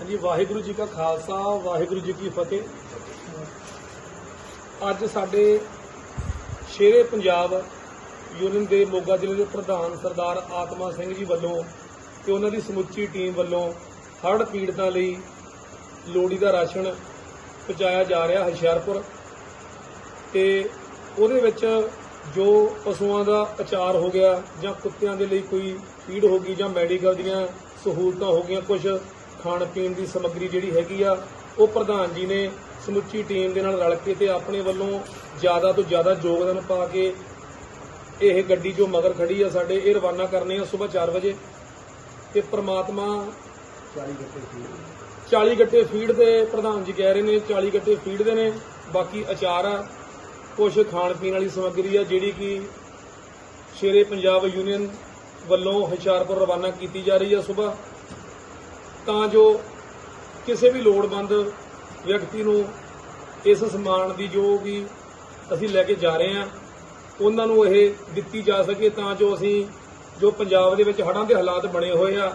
ਹਾਂਜੀ, ਵਾਹਿਗੁਰੂ ਜੀ ਕਾ ਖਾਲਸਾ, ਵਾਹਿਗੁਰੂ ਜੀ ਕੀ ਫਤਿਹ। ਅੱਜ ਸਾਡੇ ਸ਼ੇਰੇ ਪੰਜਾਬ ਯੂਨੀਅਨ ਦੇ ਮੋਗਾ ਜ਼ਿਲ੍ਹੇ ਦੇ ਪ੍ਰਧਾਨ ਸਰਦਾਰ ਆਤਮਾ ਸਿੰਘ ਜੀ ਵੱਲੋਂ ਤੇ ਉਹਨਾਂ ਦੀ ਸਮੁੱਚੀ ਟੀਮ ਵੱਲੋਂ ਹੜ੍ਹ ਪੀੜਤਾਂ ਲਈ ਲੋੜੀ ਦਾ ਰਾਸ਼ਨ ਪਹੁੰਚਾਇਆ ਜਾ ਰਿਹਾ ਹੁਸ਼ਿਆਰਪੁਰ। ਤੇ ਉਹਦੇ ਵਿੱਚ ਜੋ ਪਸ਼ੂਆਂ ਦਾ ਅਚਾਰ ਹੋ ਗਿਆ ਜਾਂ ਕੁੱਤਿਆਂ ਦੇ ਲਈ ਕੋਈ ਫੀਡ ਹੋ ਗਈ ਜਾਂ ਮੈਡੀਕਲ ਦੀਆਂ ਸਹੂਲਤਾਂ ਹੋ ਗਈਆਂ ਕੁਝ ਖਾਣ ਪੀਣ ਦੀ ਸਮੱਗਰੀ ਜਿਹੜੀ ਹੈਗੀ ਆ ਉਹ ਪ੍ਰਧਾਨ ਜੀ ਨੇ ਸਮੁੱਚੀ ਟੀਮ ਦੇ ਨਾਲ ਰਲ ਕੇ ਤੇ ਆਪਣੇ ਵੱਲੋਂ ਜ਼ਿਆਦਾ ਤੋਂ ਜ਼ਿਆਦਾ ਯੋਗਦਾਨ ਪਾ ਕੇ ਇਹ ਗੱਡੀ ਜੋ ਮਗਰ ਖੜੀ ਆ ਸਾਡੇ ਇਹ ਰਵਾਨਾ ਕਰਨੇ ਆ ਸਵੇਰ 4 ਵਜੇ। ਤੇ ਪ੍ਰਮਾਤਮਾ 40 ਗੱਟੇ ਫੀਡ। ਦੇ ਪ੍ਰਧਾਨ ਜੀ ਕਹਿ ਰਹੇ ਨੇ 40 ਗੱਟੇ ਫੀਡ ਦੇ ਨੇ ਬਾਕੀ ਅਚਾਰ ਆ ਕੁਝ ਖਾਣ ਪੀਣ ਵਾਲੀ ਸਮੱਗਰੀ ਆ ਜਿਹੜੀ ਕਿ ਸ਼ੇਰੇ ਪੰਜਾਬ ਯੂਨੀਅਨ ਵੱਲੋਂ ਹੁਸ਼ਿਆਰਪੁਰ ਰਵਾਨਾ ਕੀਤੀ ਜਾ ਰਹੀ ਆ ਸਵੇਰ। ਤਾਂ ਜੋ ਕਿਸੇ ਵੀ ਲੋੜਵੰਦ ਵਿਅਕਤੀ ਨੂੰ ਇਸ ਸਮਾਨ ਦੀ ਜੋ ਵੀ ਅਸੀਂ ਲੈ ਕੇ ਜਾ ਰਹੇ ਹਾਂ, ਉਹਨਾਂ ਨੂੰ ਇਹ ਦਿੱਤੀ ਜਾ ਸਕੇ ਤਾਂ ਜੋ ਅਸੀਂ ਜੋ ਪੰਜਾਬ ਦੇ ਵਿੱਚ ਹੜ੍ਹਾਂ ਦੇ ਹਾਲਾਤ ਬਣੇ ਹੋਏ ਆ,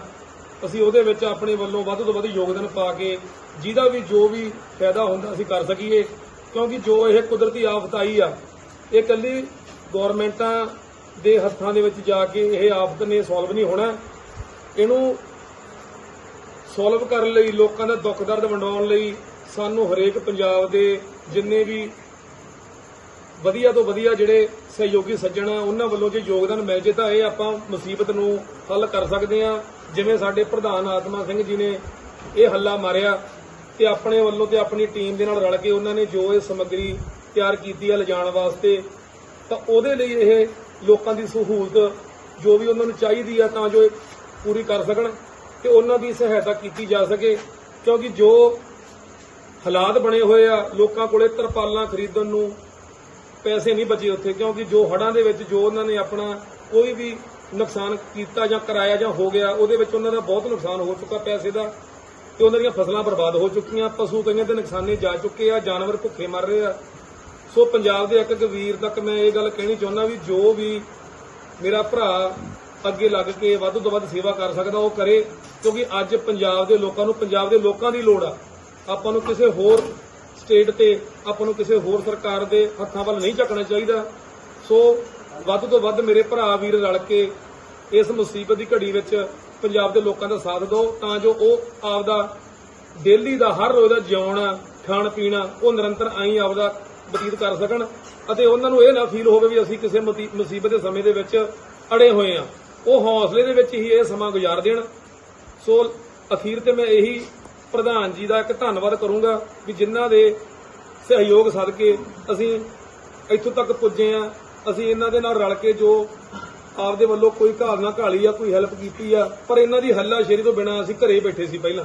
ਅਸੀਂ ਉਹਦੇ ਵਿੱਚ ਆਪਣੇ ਵੱਲੋਂ ਵੱਧ ਤੋਂ ਵੱਧ ਯੋਗਦਾਨ ਪਾ ਕੇ ਜਿਹਦਾ ਵੀ ਜੋ ਵੀ ਫਾਇਦਾ ਹੁੰਦਾ ਅਸੀਂ ਕਰ ਸਕੀਏ, ਕਿਉਂਕਿ ਜੋ ਇਹ ਕੁਦਰਤੀ ਆਫਤ ਆਈ ਆ, ਇਹ ਇਕੱਲੀ ਗਵਰਨਮੈਂਟਾਂ ਦੇ ਹੱਥਾਂ ਦੇ ਵਿੱਚ ਜਾ ਕੇ ਇਹ ਆਫਤ ਨੇ ਸੋਲਵ ਨਹੀਂ ਹੋਣਾ। ਇਹਨੂੰ ਸੋਲਵ ਕਰਨ ਲਈ, ਲੋਕਾਂ ਦਾ ਦੁੱਖ ਦਰਦ ਵੰਡਾਉਣ ਲਈ ਸਾਨੂੰ ਹਰੇਕ ਪੰਜਾਬ ਦੇ ਜਿੰਨੇ ਵੀ ਵਧੀਆ ਤੋਂ ਵਧੀਆ ਜਿਹੜੇ ਸਹਿਯੋਗੀ ਸੱਜਣ ਆ, ਉਹਨਾਂ ਵੱਲੋਂ ਜੇ ਯੋਗਦਾਨ ਮਿਲ ਜੇ ਤਾਂ ਇਹ ਆਪਾਂ ਮੁਸੀਬਤ ਨੂੰ ਹੱਲ ਕਰ ਸਕਦੇ ਆ। ਜਿਵੇਂ ਸਾਡੇ ਪ੍ਰਧਾਨ ਆਤਮਾ ਸਿੰਘ ਜੀ ਨੇ ਇਹ ਹੱਲਾ ਮਾਰਿਆ ਤੇ ਆਪਣੇ ਵੱਲੋਂ ਤੇ ਆਪਣੀ ਟੀਮ ਦੇ ਨਾਲ ਰਲ ਕੇ ਉਹਨਾਂ ਨੇ ਜੋ ਇਹ ਸਮੱਗਰੀ ਤਿਆਰ ਕੀਤੀ ਆ ਲਿਜਾਣ ਵਾਸਤੇ, ਤਾਂ ਉਹਦੇ ਲਈ ਇਹ ਲੋਕਾਂ ਦੀ ਸਹੂਲਤ ਜੋ ਵੀ ਉਹਨਾਂ ਨੂੰ ਚਾਹੀਦੀ ਆ ਤਾਂ ਜੋ ਇਹ ਪੂਰੀ ਕਰ ਸਕਣ। ਤੇ ਉਹਨਾਂ ਦੀ ਸਹਾਇਤਾ ਕੀਤੀ ਜਾ ਸਕੇ, ਕਿਉਂਕਿ ਜੋ ਹਾਲਾਤ ਬਣੇ ਹੋਏ ਆ, ਲੋਕਾਂ ਕੋਲੇ ਤਰਪਾਲਾਂ ਖਰੀਦਣ ਨੂੰ ਪੈਸੇ ਨਹੀਂ ਬਚੇ ਉੱਥੇ, ਕਿਉਂਕਿ ਜੋ ਹੜਾਂ ਦੇ ਵਿੱਚ ਜੋ ਉਹਨਾਂ ਨੇ ਆਪਣਾ ਕੋਈ ਵੀ ਨੁਕਸਾਨ ਕੀਤਾ ਜਾਂ ਕਰਾਇਆ ਜਾਂ ਹੋ ਗਿਆ, ਉਹਦੇ ਵਿੱਚ ਉਹਨਾਂ ਦਾ ਬਹੁਤ ਨੁਕਸਾਨ ਹੋ ਚੁੱਕਾ ਪੈਸੇ ਦਾ, ਤੇ ਉਹਨਾਂ ਦੀਆਂ ਫਸਲਾਂ ਬਰਬਾਦ ਹੋ ਚੁੱਕੀਆਂ, ਪਸ਼ੂ ਕਈਆਂ ਦੇ ਨੁਕਸਾਨੇ ਜਾ ਚੁੱਕੇ ਆ, ਜਾਨਵਰ ਭੁੱਖੇ ਮਰ ਰਹੇ ਆ। ਸੋ ਪੰਜਾਬ ਦੇ ਇੱਕ ਇੱਕ ਵੀਰ ਤੱਕ ਮੈਂ ਇਹ ਗੱਲ ਕਹਿਣੀ ਚਾਹੁੰਦਾ ਵੀ ਜੋ ਵੀ ਮੇਰਾ ਭਰਾ ਅੱਗੇ ਲੱਗ ਕੇ ਵੱਧ ਤੋਂ ਵੱਧ ਸੇਵਾ ਕਰ ਸਕਦਾ, ਉਹ ਕਰੇ, ਕਿਉਂਕਿ ਅੱਜ ਪੰਜਾਬ ਦੇ ਲੋਕਾਂ ਨੂੰ, ਪੰਜਾਬ ਦੇ ਲੋਕਾਂ ਦੀ ਲੋੜ ਆ। ਆਪਾਂ ਨੂੰ ਕਿਸੇ ਹੋਰ ਸਟੇਟ ਤੇ, ਆਪਾਂ ਨੂੰ ਕਿਸੇ ਹੋਰ ਸਰਕਾਰ ਦੇ ਹੱਥਾਂ ਵੱਲ ਨਹੀਂ ਝੱਕਣਾ ਚਾਹੀਦਾ। ਸੋ ਵੱਧ ਤੋਂ ਵੱਧ ਮੇਰੇ ਭਰਾ ਵੀਰ ਰਲ ਕੇ ਇਸ ਮੁਸੀਬਤ ਦੀ ਘੜੀ ਵਿੱਚ ਪੰਜਾਬ ਦੇ ਲੋਕਾਂ ਦਾ ਸਾਥ ਦਿਓ, ਤਾਂ ਜੋ ਉਹ ਆਪਦਾ ਡੇਲੀ ਦਾ, ਹਰ ਰੋਜ਼ ਦਾ ਜਿਉਣਾ, ਖਾਣ ਪੀਣਾ, ਉਹ ਨਿਰੰਤਰ ਆਈ ਆਪਦਾ ਬਤੀਤ ਕਰ ਸਕਣ। ਅਤੇ ਉਹਨਾਂ ਨੂੰ ਇਹ ਨਾ ਫੀਲ ਹੋਵੇ ਵੀ ਅਸੀਂ ਕਿਸੇ ਮੁਸੀਬਤ ਦੇ ਸਮੇਂ ਦੇ ਵਿੱਚ ਅੜੇ ਹੋਏ ਆ। ਉਹ ਹੌਸਲੇ ਦੇ ਵਿੱਚ ਹੀ ਇਹ ਸਮਾਂ ਗੁਜ਼ਾਰ ਦੇਣ। ਸੋ ਅਖੀਰ ਤੇ ਮੈਂ ਇਹੀ ਪ੍ਰਧਾਨ ਜੀ ਦਾ ਇੱਕ ਧੰਨਵਾਦ ਕਰੂੰਗਾ ਵੀ ਜਿਨ੍ਹਾਂ ਦੇ ਸਹਿਯੋਗ ਸਦਕੇ ਅਸੀਂ ਇੱਥੋਂ ਤੱਕ ਪੁੱਜੇ ਆ ਅਸੀਂ ਇਹਨਾਂ ਦੇ ਨਾਲ ਰਲ ਕੇ ਜੋ ਆਪਦੇ ਵੱਲੋਂ ਕੋਈ ਘਾਲ ਨਾ ਘਾਲੀ ਆ ਕੋਈ ਹੈਲਪ ਕੀਤੀ ਆ ਪਰ ਇਹਨਾਂ ਦੀ ਹੱਲਾਸ਼ੇਰੀ ਤੋਂ ਬਿਨਾਂ ਅਸੀਂ ਘਰੇ ਬੈਠੇ ਸੀ ਪਹਿਲਾਂ।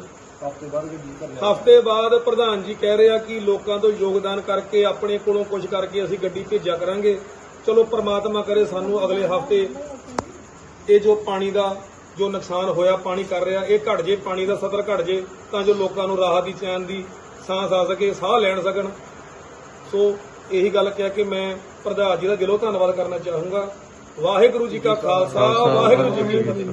ਹਫ਼ਤੇ ਬਾਅਦ ਪ੍ਰਧਾਨ ਜੀ ਕਹਿ ਰਹੇ ਆ ਕਿ ਲੋਕਾਂ ਤੋਂ ਯੋਗਦਾਨ ਕਰਕੇ ਆਪਣੇ ਕੋਲੋਂ ਕੁਝ ਕਰਕੇ ਅਸੀਂ ਗੱਡੀ ਭੇਜਿਆ ਕਰਾਂਗੇ। ਚਲੋ ਪ੍ਰਮਾਤਮਾ ਕਰੇ ਸਾਨੂੰ ਅਗਲੇ ਹਫ਼ਤੇ ਇਹ ਜੋ ਪਾਣੀ ਦਾ ਜੋ ਨੁਕਸਾਨ ਹੋਇਆ ਪਾਣੀ ਕਰ ਰਿਹਾ ਇਹ ਘਟ ਜੇ ਪਾਣੀ ਦਾ ਸਤਰ ਘਟ ਜੇ ਤਾਂ ਜੋ ਲੋਕਾਂ ਨੂੰ ਰਾਹਤ ਦੀ ਚੈਨ ਦੀ ਸਾਹ ਆ ਸਕੇ ਸਾਹ ਲੈਣ ਸਕਣ। ਸੋ ਇਹੀ ਗੱਲ ਕਹਿ ਕੇ ਮੈਂ ਪ੍ਰਧਾਨ ਜੀ ਦਾ ਦਿਲੋਂ ਧੰਨਵਾਦ ਕਰਨਾ ਚਾਹੂੰਗਾ। ਵਾਹਿਗੁਰੂ ਜੀ ਕਾ ਖਾਲਸਾ ਵਾਹਿਗੁਰੂ ਜੀ ਕੀ ਫਤਿਹ।